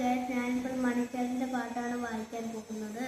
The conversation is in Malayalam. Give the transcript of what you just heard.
ഗൈസ് ഞാനിപ്പോൾ മണിച്ചേട്ടന്റെ പാട്ടാണ് വായിക്കാൻ പോകുന്നത്.